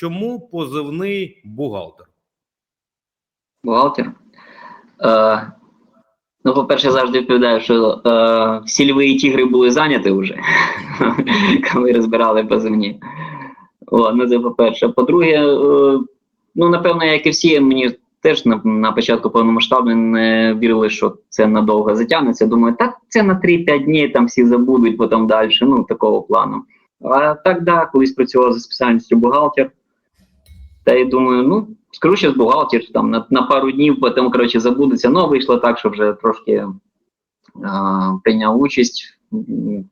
чому позивний бухгалтер? Бухгалтер. Е, ну, по-перше, завжди відповідаю, що е, всі льви і тігри були зайняті вже, коли розбирали позивні. О, ну, це по-перше. По-друге, е, ну, напевно, як і всі, мені теж на, на початку повномасштабно не вірили, що це надовго затягнеться. Думаю, так це на 3-5 днів там всі забудуть, потім далі, ну, такого плану. А так, да, колись працював за спеціальністю бухгалтер. Та й думаю, ну, скажу зараз бухгалтер там на, на пару днів, потім, коротше, забудеться. Ну, вийшло так, що вже трошки а, прийняв участь в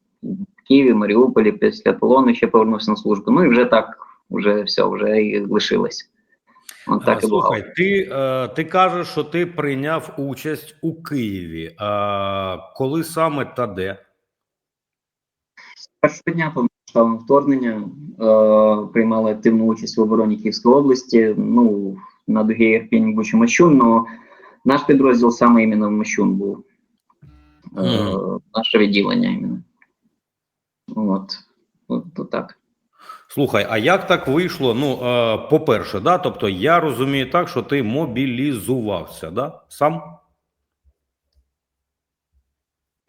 Києві, Маріуполі, після полону ще повернувся на службу. Ну і вже так, вже все, вже і лишилось. От так і було. Слухай, ти, е, ти кажеш, що ти прийняв участь у Києві. А коли саме та де? Першого дня вторгнення е, приймали активну участь в обороні Київської області. Ну, на дугі Ірпінь Бучу Мощун, але наш підрозділ саме іменно в Мощун був. Е, Мгм. Наше відділення іменно. От. От, от так. Слухай, а як так вийшло? Ну, е, по-перше, да, тобто я розумію так, що ти мобілізувався, да? Сам?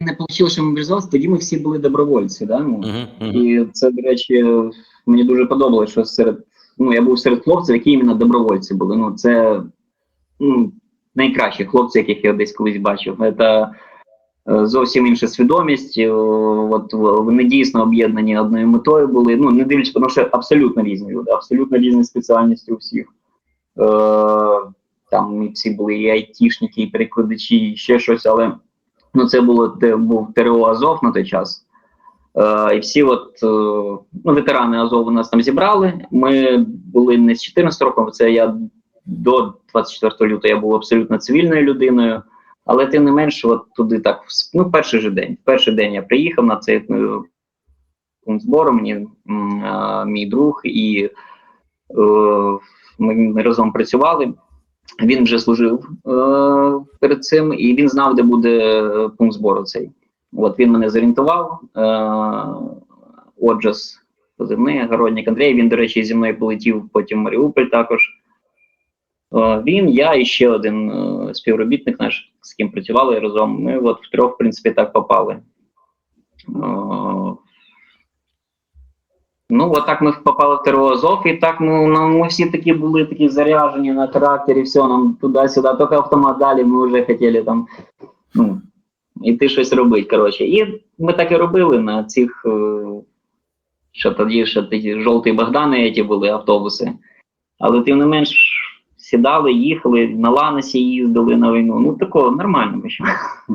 Не вийшло, що мобілізувався, тоді ми всі були добровольці. Да? Ну, Угу, угу. І це, до речі, мені дуже подобалося, що серед ну я був серед хлопців, які іменно добровольці були. Ну, це ну, найкращі хлопці, яких я десь колись бачив. Це е, зовсім інша свідомість. е, От вони дійсно об'єднані одною метою були. Ну, не дивлячись, тому що абсолютно різні люди, абсолютно різні спеціальності у всіх. Е, там всі були і айтішники, і перекладачі, і ще щось, але ну, це було те, був ТРО Азов на той час. Е, і всі, от е, ну, ветерани Азову нас там зібрали. Ми були не з 14 років, це я до 24 лютого я був абсолютно цивільною людиною. Але тим не менше, от туди так ну, перший же день. Перший день я приїхав на цей пункт збору. Мені е, мій друг і е, ми разом працювали. Він вже служив е, перед цим, і він знав, де буде е, пункт збору цей. От він мене зорієнтував. Е, Оджас позивний, Городник Андрій. Він, до речі, зі мною полетів потім в Маріуполь також. Е, він, я і ще один е, співробітник наш, з ким працювали разом. Ми от втрьох, в принципі, так попали. Ну, от так ми попали в ТРО і так ну, ну, ми всі такі були такі заряжені на характері, все, нам туди-сюди, тільки автомат далі, ми вже хотіли там ну, іти щось робити. Коротше. І ми так і робили на цих, е, що тоді ще такі жовті Богдани, які були автобуси. Але тим не менш сідали, їхали, на Ланосі їздили на війну. Ну, такого нормально.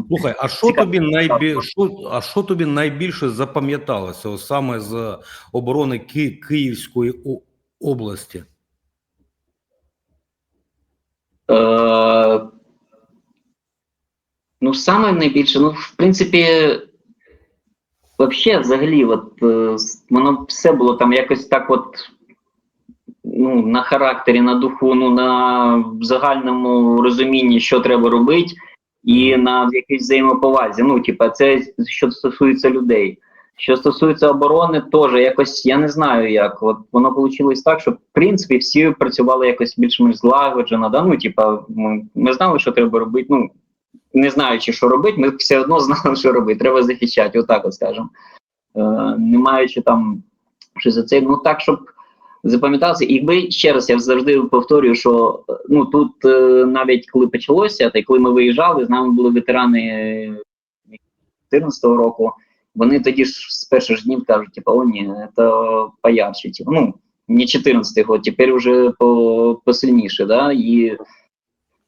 Слухай, а що тобі найбі... що, а що тобі найбільше запам'яталося саме з оборони Ки... Київської області? Е, ну, саме найбільше, ну, в принципі, вообще, взагалі, от, е, воно все було там якось так, от, ну, на характері, на духу, ну, на загальному розумінні, що треба робити, і на якійсь взаємоповазі. Ну, типа, це що стосується людей. Що стосується оборони, теж якось я не знаю як. От воно вийшло так, що в принципі всі працювали якось більш-менш злагоджено. Да? Ну, типа, ми, ми знали, що треба робити. Ну не знаючи, що робити, ми все одно знали, що робити. Треба захищати, отак от скажемо. Е, не маючи там щось за це. Ну так, щоб запам'яталося. І якби ще раз я завжди повторюю, що е, ну тут е, навіть коли почалося, та й коли ми виїжджали, з нами були ветерани 2014 року. Вони тоді ж з перших днів кажуть, типу, о, ні, це поярче. Типу, ну, не 14-й год, тепер вже по, посильніше. Да? І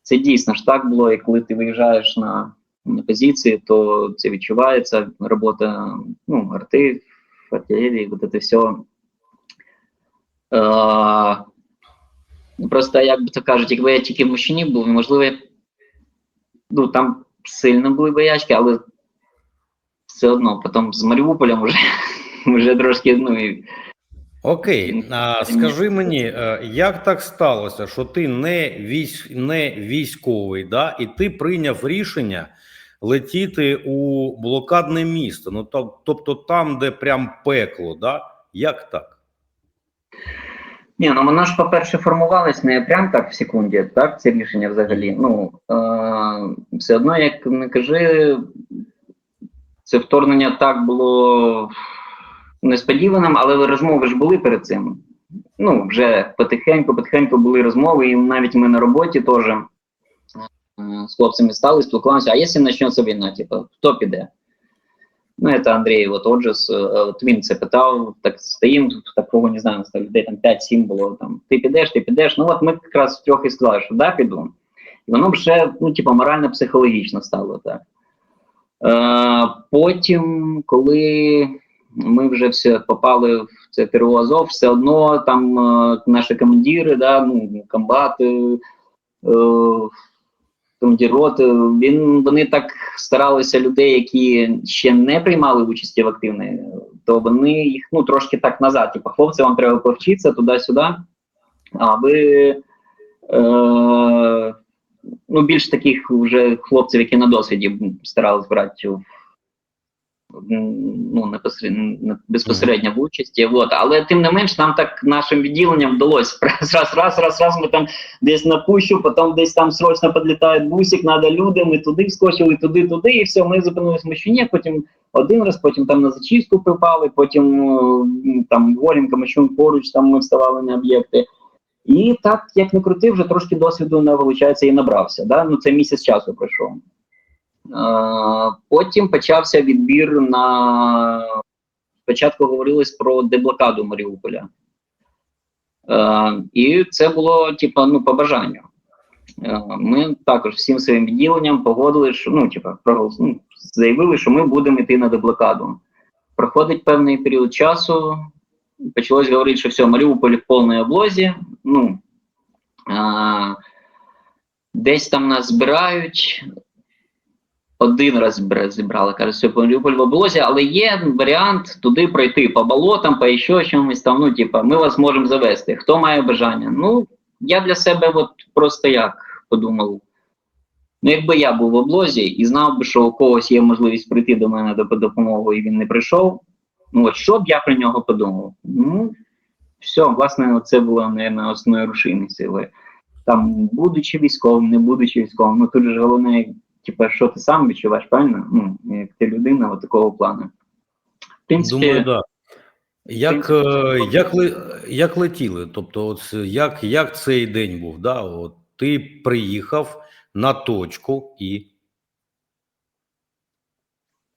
це дійсно ж так було, і коли ти виїжджаєш на, на позиції, то це відчувається. Робота ну, арти, артилерії, вот це все. Е, просто, як би то кажуть, якби я тільки в мужчині був, можливо, ну, там сильно були боячки, але все одно потім з Маріуполем вже, вже трошки, ну, і Окей, а скажи мені, е, як так сталося, що ти не військ, не військовий, да, і ти прийняв рішення летіти у блокадне місто? Ну тобто там, де прям пекло, да? Як так? Ні, ну воно ж, по-перше, формувалось не прям так в секунді, так, це рішення взагалі. Ну, е, все одно, як не кажи, це вторгнення так було несподіваним, але розмови ж були перед цим. Ну, вже потихеньку, потихеньку були розмови, і навіть ми на роботі теж е, з хлопцями стали, спілкувалися, а якщо почнеться війна, типу, хто піде? Ну, це Андрій, от Оджес, е, от він це питав, так стоїм, тут такого не знаю, людей там 5-7 було. Там ти підеш, ти підеш. Ну от ми якраз трьох і сказали, що да, піду. І воно вже, ну, типу, морально-психологічно стало так. Е, потім, коли ми вже все попали в це ТРО Азов, все одно там е, наші командири, да, ну, комбати, е, командир він, вони так старалися людей, які ще не приймали участі в активній, то вони їх ну, трошки так назад. Типу, хлопці, вам треба повчитися туди-сюди, аби е, ну, більш таких вже хлопців, які на досвіді старались брати в ну, безпосередньо в участі. От. Але тим не менш, нам так нашим відділенням вдалося раз, раз, раз, раз, ми там десь на пущу, потім десь там срочно підлітає бусик, треба люди, ми туди вскочили, туди, туди, і все, ми зупинилися в Мещуні, потім один раз, потім там на зачистку припали, потім е, там Воленка, Мещун поруч, там ми вставали на об'єкти. І так, як не крути, вже трошки досвіду не виходить і набрався. Да? Ну, це місяць часу пройшов. Потім почався відбір на спочатку говорилось про деблокаду Маріуполя. Е, І це було, типа, ну, по бажанню. Е, Ми також всім своїм відділенням погодили, що ну, типа, ну, заявили, що ми будемо йти на деблокаду. Проходить певний період часу. Почалось говорити, що все, Маріуполь в повній облозі. Ну, е, Десь там нас збирають, один раз зібрали, каже, все по облозі, але є варіант туди пройти по болотам, по ще чомусь там. Ну, типа, ми вас можемо завести. Хто має бажання? Ну, я для себе от просто як подумав. Ну, якби я був в облозі і знав би, що у когось є можливість прийти до мене до допомогу, і він не прийшов. Ну, от що б я про нього подумав? Ну, все, власне, це було, мабуть, основною рушійною силою. Там, будучи військовим, не будучи військовим, ну тут ж головне, типа, що ти сам відчуваєш, правильно? Ну, як ти людина от такого плану. В принципі, Думаю, да. Як, е, як, як летіли? Тобто, от як, як цей день був? Да? От ти приїхав на точку і.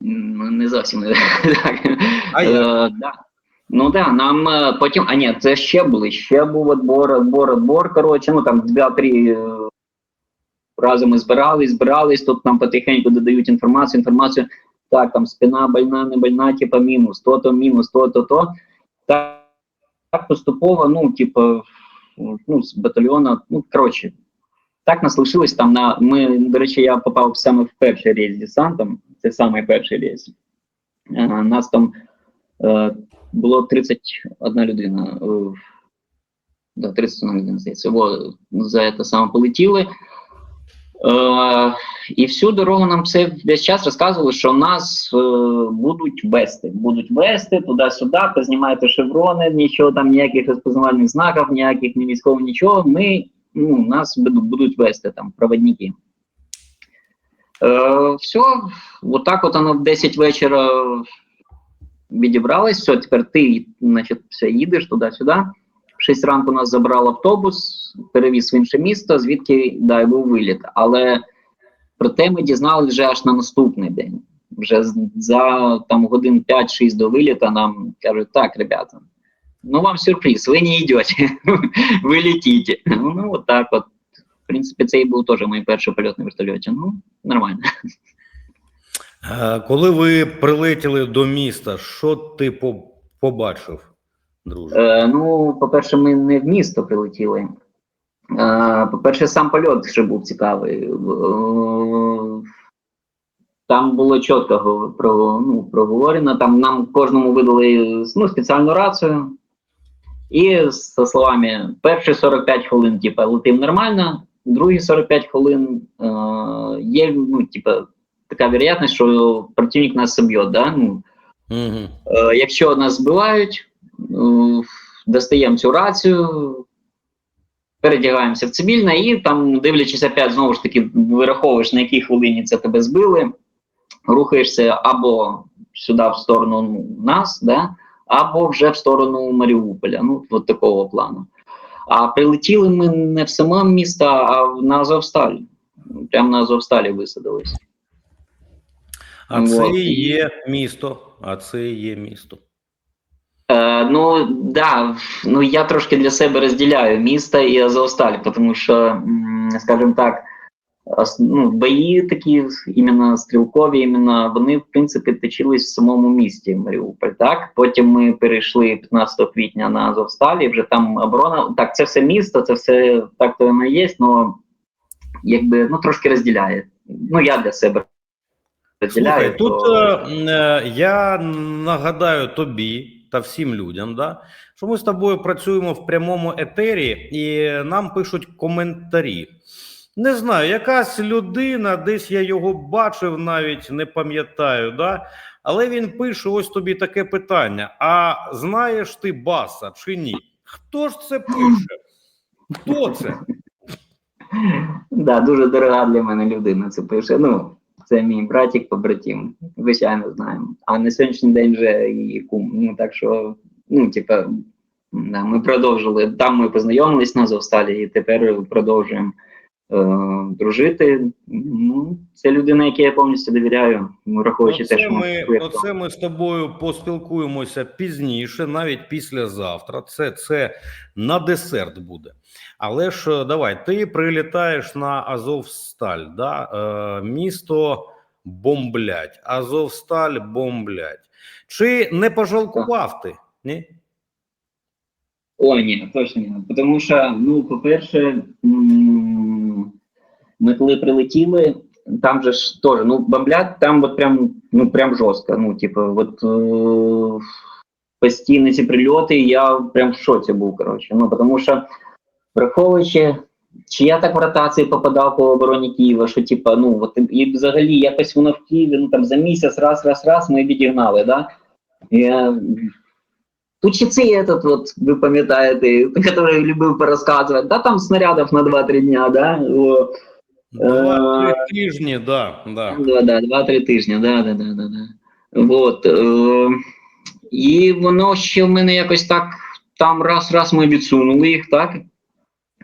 не зовсім так. А Е, як? да. Ну да, нам е, потім, а ні, це ще були, ще був отбор, отбор, отбор. Коротше, ну там два-три е, рази ми збирались, збирались, тут нам потихеньку додають інформацію, інформацію. Так, там спина больна, не больна, типа мінус, то-то, мінус, то-то, то. Так, так поступово, ну, типу, ну, з батальйона, ну, коротше, так нас лишилось там на. Ми, до речі, я попав саме в перший рейс з десантом. Це самий перший рейс. Е, Нас там е, було 31 людина. е, Да, 31 людина, здається. Во, за це саме полетіли. Е, і всю дорогу нам все весь час розказували, що нас е, будуть вести. Будуть вести туди-сюди, познімайте шеврони, нічого там, ніяких розпознавальних знаків, ніяких ні військових, нічого. Ми, ну, нас будуть вести там, проводники. Е, все, отак от воно в 10 вечора відібралось, все, тепер ти, значить, все, їдеш туди-сюди. В 6 ранку нас забрав автобус, перевіз в інше місто, звідки да, і був виліт. Але проте ми дізналися вже аж на наступний день. Вже за там годин 5-6 до виліта нам кажуть, так, ребята, ну вам сюрприз, ви не йдете, ви летите. Ну, от так от. В принципі, це і був теж мій перший польот на вертольоті. Ну, нормально. Е, Коли ви прилетіли до міста, що ти побачив, друже? Е, ну, по-перше, ми не в місто прилетіли. Е, по-перше, сам польот ще був цікавий. Е, там було чітко про, ну, проговорено. Там нам кожному видали ну, спеціальну рацію. І зі словами: перші 45 хвилин, типа, летим нормально, другі 45 хвилин е, є, ну, типа, така вероятність, що противник нас соб'є, да? Ну. Е, Якщо нас збивають, достаємо цю рацію, передягаємося в цивільне і там, дивлячись, опять знову ж таки, вираховуєш, на якій хвилині це тебе збили, рухаєшся або сюди в сторону ну, нас, да, або вже в сторону Маріуполя. Ну, от такого плану. А прилетіли ми не в саме місто, а на Азовсталь. Прямо на Азовсталі висадились. А це Вот. є місто. А це є місто. Е, ну да, ну я трошки для себе розділяю місто і Азовсталь, тому що, скажімо так, ну, бої такі іменно стрілкові, іменно вони в принципі точились в самому місті Маріуполь. Так, потім ми перейшли 15 квітня на Азовсталь, і вже там оборона. Так, це все місто, це все так то воно є, але якби ну трошки розділяє. Ну я для себе. Слухай, тут то- е, е, я нагадаю тобі та всім людям, да, що ми з тобою працюємо в прямому етері, і нам пишуть коментарі. Не знаю, якась людина, десь я його бачив, навіть не пам'ятаю, да? але він пише: ось тобі таке питання: а знаєш ти баса чи ні? Хто ж це пише? Хто це? Да, дуже дорога для мене людина це пише. Ну, це мій братик побратим, звичайно, знаємо. А на сьогоднішній день вже і кум. Ну так що, ну, типа, да, ми продовжили. Там ми познайомились на Зовсталі, і тепер продовжуємо е, дружити. Ну, це людина, якій я повністю довіряю, враховуючи те, що ми, ми оце ми з тобою поспілкуємося пізніше, навіть післязавтра. Це, це на десерт буде. Але ж е, давай, ти прилітаєш на Азовсталь, да? е, місто бомблять, Азовсталь бомблять. Чи не пожалкував ти? Ні? О, ні, точно ні. Тому що, ну, по-перше, ми коли прилетіли, там же ж теж, ну, бомблять там от прям, ну, прям жорстко. Ну, типу, от е, постійні ці прильоти, я прям в шоці був, коротше. Ну, тому що, враховуючи, чи я так в ротації попадав по обороні Києва, що типа, ну, от, і взагалі якось воно в Києві, ну там за місяць, раз, раз, раз, ми відігнали, да? Я, Тут ще цей этот, вот, ви пам'ятаєте, який любив порозказувати, да, там снарядів на 2-3 дня, да? О, Два-три тижні, да, да. да, да, 2-3 тижні, да, да, да, да, да. Вот, е, і воно ще в мене якось так, там раз-раз ми відсунули їх, так?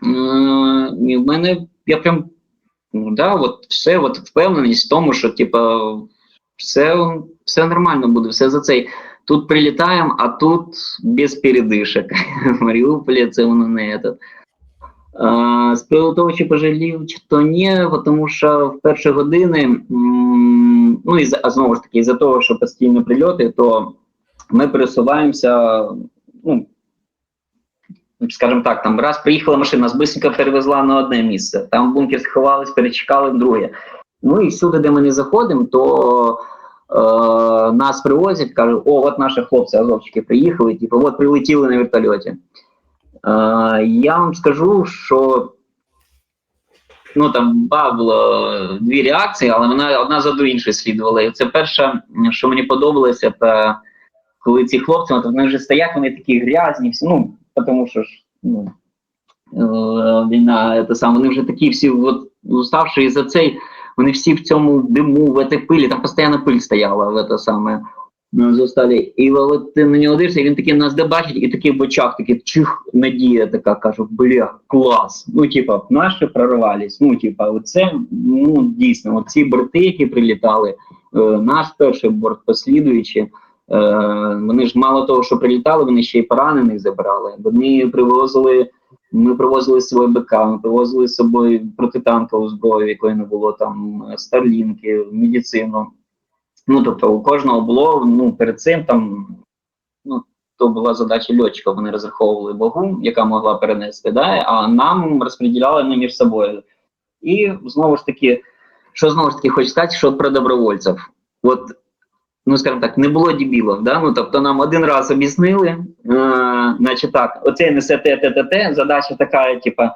І в мене, я прям, ну да, от все, от впевненість в тому, що, типа, все, все нормально буде, все за цей. Тут прилітаємо, а тут без передишок. В Маріуполі це воно не этот. З приводу того, чи пожалів, чи то ні, тому що в перші години, ну і знову ж таки, із-за того, що постійно прильоти, то ми пересуваємося, ну, скажімо так, там раз приїхала машина, бисенько перевезла на одне місце, там бункер сховались, перечекали друге. Ну і всюди, де ми не заходимо, то е, нас привозять, кажуть, о, от наші хлопці, азовчики приїхали, типу, от прилетіли на вертольоті. Е, я вам скажу, що ну там було дві реакції, але вона одна за до іншої слідувала. І це перше, що мені подобалося, це коли ці хлопці, от вони вже стоять, вони такі грязні, всі, ну, тому що ж, ну, е, війна, це саме, вони вже такі всі от, уставші, і за цей, вони всі в цьому диму, в этой пилі, там постійно пиль стояла в це саме. Ну, зосталі. І от ти на нього дивишся, і він такий нас де бачить, і такий в очах, такий чих, надія така, кажу, бля, клас. Ну, типа, наші прорвались. Ну, типа, оце, ну, дійсно, оці борти, які прилітали, е, наш перший борт, послідуючи, е, вони ж мало того, що прилітали, вони ще й поранених забрали. Вони привозили, ми привозили з БК, ми привозили з собою протитанкову зброю, якої не було там, старлінки, медицину. Ну, тобто, у кожного було ну, перед цим там, ну, то була задача льотчика, вони розраховували вагу, яка могла перенести, да, а нам розподіляли не між собою. І знову ж таки, що знову ж таки хочу сказати, що про добровольців. От, ну скажімо так, не було дебілів, да? ну, тобто нам один раз об'яснили, е, значить так, оце несе те, те, те, те, задача така, типа, е,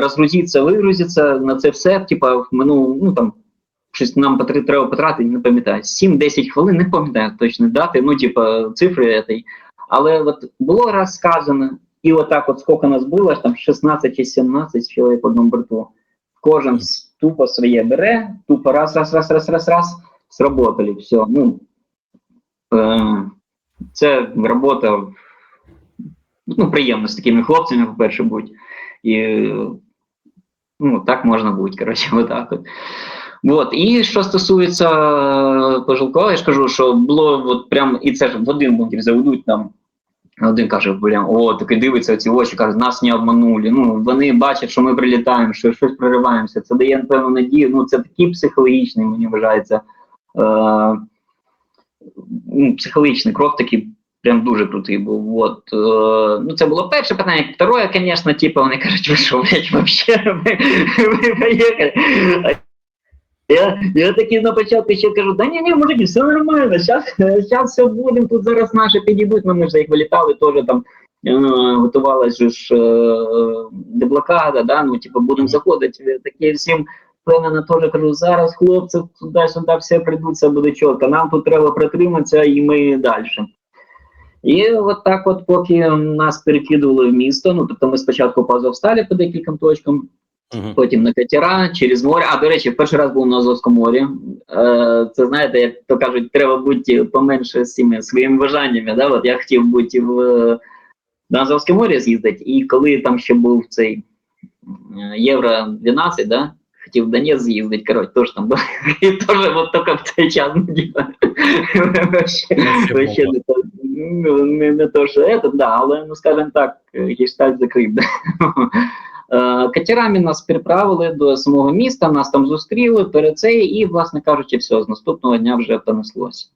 розгрузитися, вигрузитися, на це все, типа, минулому, ну там, щось нам потр- треба потратити, не пам'ятаю, 7-10 хвилин, не пам'ятаю точно дати, ну, типа, цифри этой. Але от було раз сказано, і отак, от скільки нас було, там 16 чи 17 чоловік в одному борту. Кожен тупо своє бере, тупо раз, раз, раз, раз, раз, раз, сработали, все. Ну, е, це робота ну, приємно з такими хлопцями, по-перше, будь. І ну, так можна бути, коротше, отак от. От. І що стосується е, Пожелкова, я ж кажу, що було от прям, і це ж в один бункер заведуть нам. Один каже, блін, о, такий дивиться ці очі, каже, нас не обманули. Ну, вони бачать, що ми прилітаємо, що щось прориваємося. Це дає певну надію. Ну, це такий психологічний, мені вважається. Е, ну, психологічний крок такий прям дуже крутий був. От, е, ну, це було перше питання. Второе, звісно, типу, вони кажуть, ви що, блядь, вообще, ви, поїхали. Я, я такий на початку ще кажу, да ні, ні, мужики, все нормально, зараз все будемо, тут зараз наші підійдуть, ну ми ж як вилітали, теж там е, готувалася ж е, деблокада, да, ну, типу, будемо заходити, такі всім впевнено теж кажу, зараз хлопці туди-сюди все прийдуть, все буде чітко, нам тут треба протриматися і ми далі. І от так от, поки нас перекидували в місто, ну, тобто ми спочатку по Азовсталі по декільком точкам, Мгм. потім на катера, через море. А до речі, перший раз був на Азовському морі. Е, це знаєте, як то кажуть, треба бути поменше з цими своїми бажаннями. Да? От я хотів бути в на Азовське море з'їздити, і коли там ще був цей Євро 12, да? Хотів в Донець з'їздити, коротше, теж там був. І теж от тільки в цей час ну, типа, вообще- не то, не, не то, що це, да, але, ну, скажімо так, гештальт закрив. Да? Е, Катерами нас переправили до самого міста, нас там зустріли перед це, і, власне кажучи, все, з наступного дня вже понеслося.